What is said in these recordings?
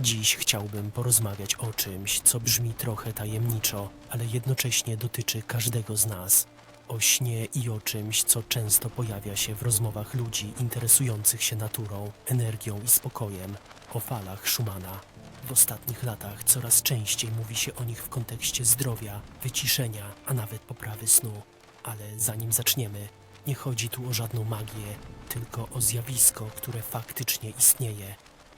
Dziś chciałbym porozmawiać o czymś, co brzmi trochę tajemniczo, ale jednocześnie dotyczy każdego z nas. O śnie i o czymś, co często pojawia się w rozmowach ludzi interesujących się naturą, energią i spokojem. O falach Schumana. W ostatnich latach coraz częściej mówi się o nich w kontekście zdrowia, wyciszenia, a nawet poprawy snu. Ale zanim zaczniemy, nie chodzi tu o żadną magię, tylko o zjawisko, które faktycznie istnieje.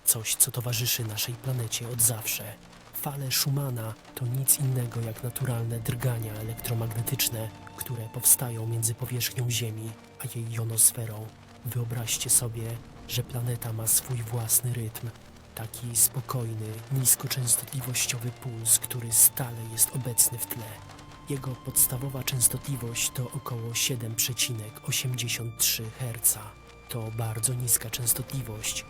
Coś, co towarzyszy naszej planecie od zawsze. Fale Schumana to nic innego jak naturalne drgania elektromagnetyczne, które powstają między powierzchnią Ziemi a jej jonosferą. Wyobraźcie sobie, że planeta ma swój własny rytm, taki spokojny, niskoczęstotliwościowy puls, który stale jest obecny w tle. Jego podstawowa częstotliwość to około 7,83 Hz. To bardzo niska częstotliwość,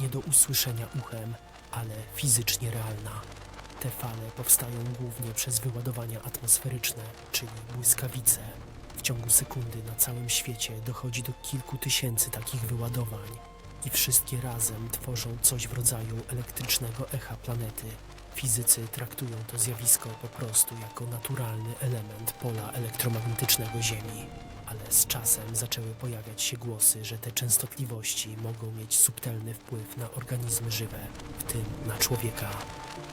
nie do usłyszenia uchem, ale fizycznie realna. Te fale powstają głównie przez wyładowania atmosferyczne, czyli błyskawice. W ciągu sekundy na całym świecie dochodzi do kilku tysięcy takich wyładowań i wszystkie razem tworzą coś w rodzaju elektrycznego echa planety. Fizycy traktują to zjawisko po prostu jako naturalny element pola elektromagnetycznego Ziemi. Ale z czasem zaczęły pojawiać się głosy, że te częstotliwości mogą mieć subtelny wpływ na organizmy żywe, w tym na człowieka.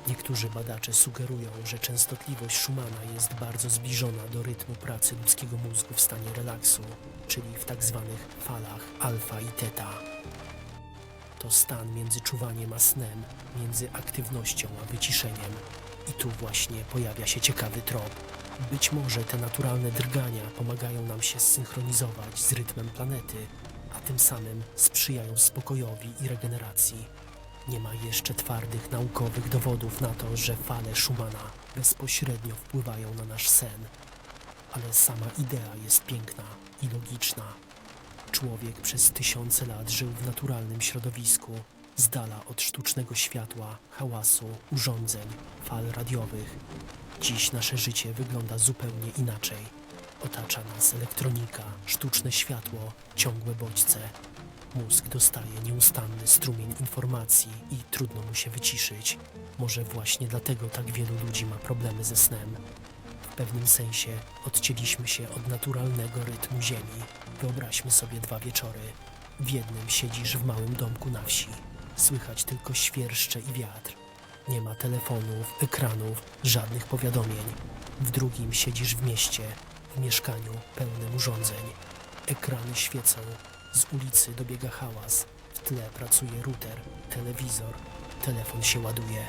Niektórzy badacze sugerują, że częstotliwość Schumana jest bardzo zbliżona do rytmu pracy ludzkiego mózgu w stanie relaksu, czyli w tak zwanych falach alfa i teta. To stan między czuwaniem a snem, między aktywnością a wyciszeniem. I tu właśnie pojawia się ciekawy trop. Być może te naturalne drgania pomagają nam się zsynchronizować z rytmem planety, a tym samym sprzyjają spokojowi i regeneracji. Nie ma jeszcze twardych naukowych dowodów na to, że fale Schumana bezpośrednio wpływają na nasz sen. Ale sama idea jest piękna i logiczna. Człowiek przez tysiące lat żył w naturalnym środowisku, z dala od sztucznego światła, hałasu, urządzeń, fal radiowych. Dziś nasze życie wygląda zupełnie inaczej. Otacza nas elektronika, sztuczne światło, ciągłe bodźce. Mózg dostaje nieustanny strumień informacji i trudno mu się wyciszyć. Może właśnie dlatego tak wielu ludzi ma problemy ze snem. W pewnym sensie odcięliśmy się od naturalnego rytmu Ziemi. Wyobraźmy sobie dwa wieczory. W jednym siedzisz w małym domku na wsi. Słychać tylko świerszcze i wiatr. Nie ma telefonów, ekranów, żadnych powiadomień. W drugim siedzisz w mieście, w mieszkaniu pełnym urządzeń. Ekrany świecą, z ulicy dobiega hałas, w tle pracuje router, telewizor, telefon się ładuje.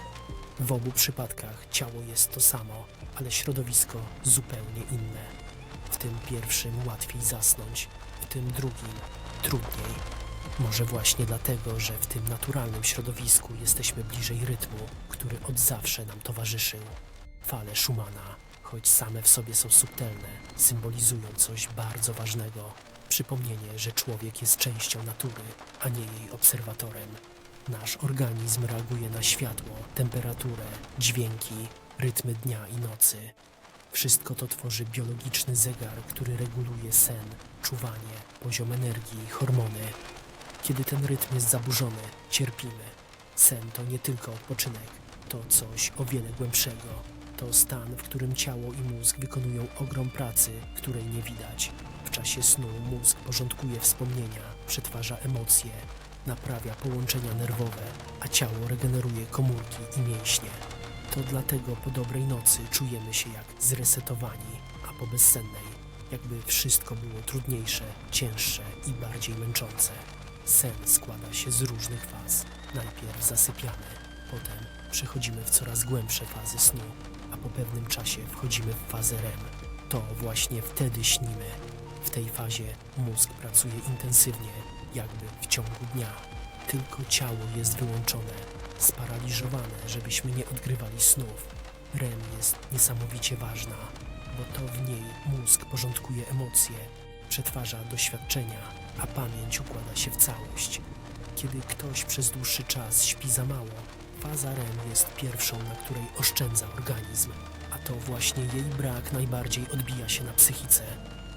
W obu przypadkach ciało jest to samo, ale środowisko zupełnie inne. W tym pierwszym łatwiej zasnąć, w tym drugim trudniej. Może właśnie dlatego, że w tym naturalnym środowisku jesteśmy bliżej rytmu, który od zawsze nam towarzyszył. Fale Schumana, choć same w sobie są subtelne, symbolizują coś bardzo ważnego. Przypomnienie, że człowiek jest częścią natury, a nie jej obserwatorem. Nasz organizm reaguje na światło, temperaturę, dźwięki, rytmy dnia i nocy. Wszystko to tworzy biologiczny zegar, który reguluje sen, czuwanie, poziom energii, hormony. Kiedy ten rytm jest zaburzony, cierpimy. Sen to nie tylko odpoczynek, to coś o wiele głębszego. To stan, w którym ciało i mózg wykonują ogrom pracy, której nie widać. W czasie snu mózg porządkuje wspomnienia, przetwarza emocje, naprawia połączenia nerwowe, a ciało regeneruje komórki i mięśnie. To dlatego po dobrej nocy czujemy się jak zresetowani, a po bezsennej, jakby wszystko było trudniejsze, cięższe i bardziej męczące. Sen składa się z różnych faz. Najpierw zasypiamy, potem przechodzimy w coraz głębsze fazy snu, a po pewnym czasie wchodzimy w fazę REM. To właśnie wtedy śnimy. W tej fazie mózg pracuje intensywnie, jakby w ciągu dnia. Tylko ciało jest wyłączone, sparaliżowane, żebyśmy nie odgrywali snów. REM jest niesamowicie ważna, bo to w niej mózg porządkuje emocje, przetwarza doświadczenia, a pamięć układa się w całość. Kiedy ktoś przez dłuższy czas śpi za mało, faza REM jest pierwszą, na której oszczędza organizm, a to właśnie jej brak najbardziej odbija się na psychice.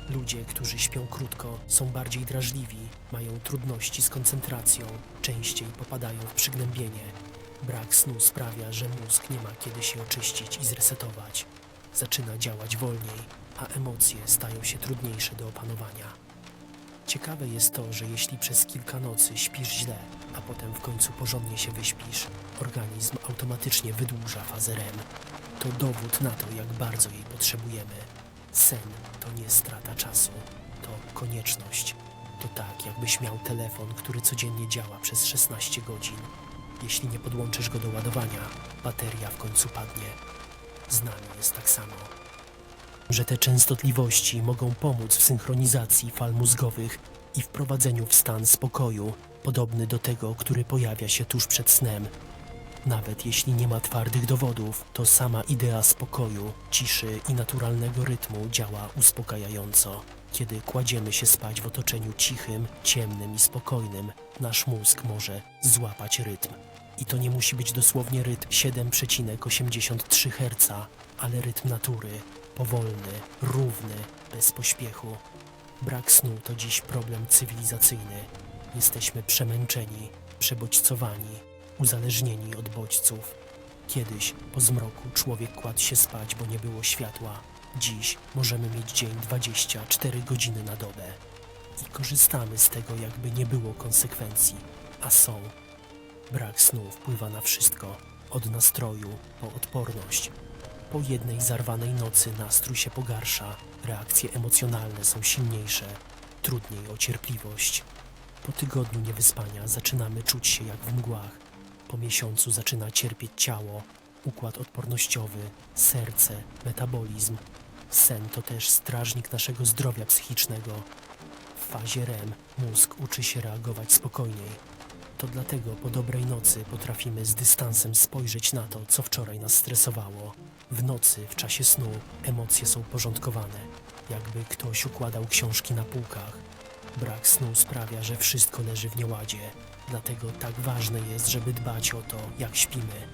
Ludzie, którzy śpią krótko, są bardziej drażliwi, mają trudności z koncentracją, częściej popadają w przygnębienie. Brak snu sprawia, że mózg nie ma kiedy się oczyścić i zresetować. Zaczyna działać wolniej, a emocje stają się trudniejsze do opanowania. Ciekawe jest to, że jeśli przez kilka nocy śpisz źle, a potem w końcu porządnie się wyśpisz, organizm automatycznie wydłuża fazę REM. To dowód na to, jak bardzo jej potrzebujemy. Sen to nie strata czasu, to konieczność. To tak, jakbyś miał telefon, który codziennie działa przez 16 godzin. Jeśli nie podłączysz go do ładowania, bateria w końcu padnie. Z nami jest tak samo że te częstotliwości mogą pomóc w synchronizacji fal mózgowych i wprowadzeniu w stan spokoju, podobny do tego, który pojawia się tuż przed snem. Nawet jeśli nie ma twardych dowodów, to sama idea spokoju, ciszy i naturalnego rytmu działa uspokajająco. Kiedy kładziemy się spać w otoczeniu cichym, ciemnym i spokojnym, nasz mózg może złapać rytm. I to nie musi być dosłownie rytm 7,83 Hz, ale rytm natury, powolny, równy, bez pośpiechu. Brak snu to dziś problem cywilizacyjny. Jesteśmy przemęczeni, przebodźcowani, uzależnieni od bodźców. Kiedyś po zmroku człowiek kładł się spać, bo nie było światła. Dziś możemy mieć dzień 24 godziny na dobę. I korzystamy z tego, jakby nie było konsekwencji, a są. Brak snu wpływa na wszystko, od nastroju po odporność. Po jednej zarwanej nocy nastrój się pogarsza, reakcje emocjonalne są silniejsze, trudniej o cierpliwość. Po tygodniu niewyspania zaczynamy czuć się jak w mgłach. Po miesiącu zaczyna cierpieć ciało, układ odpornościowy, serce, metabolizm. Sen to też strażnik naszego zdrowia psychicznego. W fazie REM mózg uczy się reagować spokojniej. To dlatego po dobrej nocy potrafimy z dystansem spojrzeć na to, co wczoraj nas stresowało. W nocy, w czasie snu, emocje są porządkowane, jakby ktoś układał książki na półkach. Brak snu sprawia, że wszystko leży w nieładzie, dlatego tak ważne jest, żeby dbać o to, jak śpimy.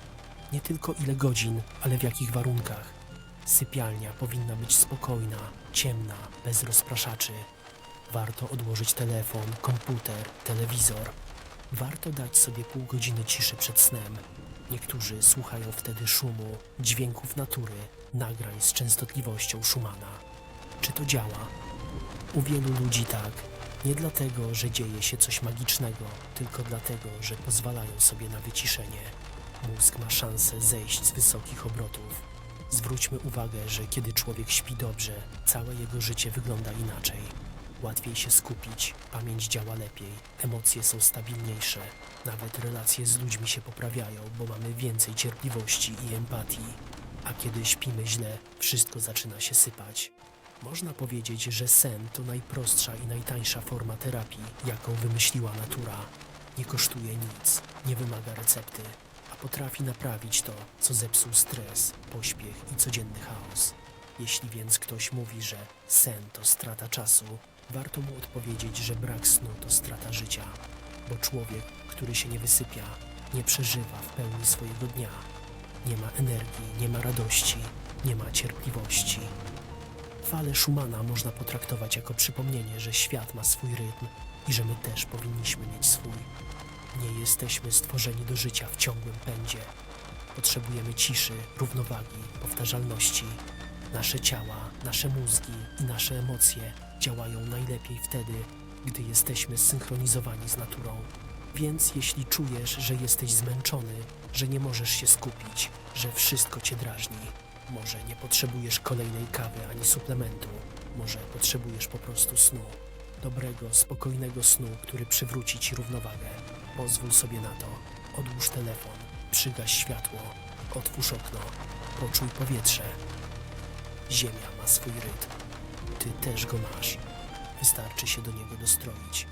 Nie tylko ile godzin, ale w jakich warunkach. Sypialnia powinna być spokojna, ciemna, bez rozpraszaczy. Warto odłożyć telefon, komputer, telewizor. Warto dać sobie pół godziny ciszy przed snem. Niektórzy słuchają wtedy szumu, dźwięków natury, nagrań z częstotliwością Schumana. Czy to działa? U wielu ludzi tak. Nie dlatego, że dzieje się coś magicznego, tylko dlatego, że pozwalają sobie na wyciszenie. Mózg ma szansę zejść z wysokich obrotów. Zwróćmy uwagę, że kiedy człowiek śpi dobrze, całe jego życie wygląda inaczej. Łatwiej się skupić, pamięć działa lepiej, emocje są stabilniejsze, nawet relacje z ludźmi się poprawiają, bo mamy więcej cierpliwości i empatii. A kiedy śpimy źle, wszystko zaczyna się sypać. Można powiedzieć, że sen to najprostsza i najtańsza forma terapii, jaką wymyśliła natura. Nie kosztuje nic, nie wymaga recepty, a potrafi naprawić to, co zepsuł stres, pośpiech i codzienny chaos. Jeśli więc ktoś mówi, że sen to strata czasu, warto mu odpowiedzieć, że brak snu to strata życia, bo człowiek, który się nie wysypia, nie przeżywa w pełni swojego dnia. Nie ma energii, nie ma radości, nie ma cierpliwości. Fale Schumana można potraktować jako przypomnienie, że świat ma swój rytm i że my też powinniśmy mieć swój. Nie jesteśmy stworzeni do życia w ciągłym pędzie. Potrzebujemy ciszy, równowagi, powtarzalności. Nasze ciała, nasze mózgi i nasze emocje działają najlepiej wtedy, gdy jesteśmy zsynchronizowani z naturą. Więc jeśli czujesz, że jesteś zmęczony, że nie możesz się skupić, że wszystko cię drażni, może nie potrzebujesz kolejnej kawy ani suplementu, może potrzebujesz po prostu snu. Dobrego, spokojnego snu, który przywróci ci równowagę. Pozwól sobie na to. Odłóż telefon, przygaś światło, otwórz okno, poczuj powietrze. Ziemia ma swój rytm. Ty też go masz. Wystarczy się do niego dostroić.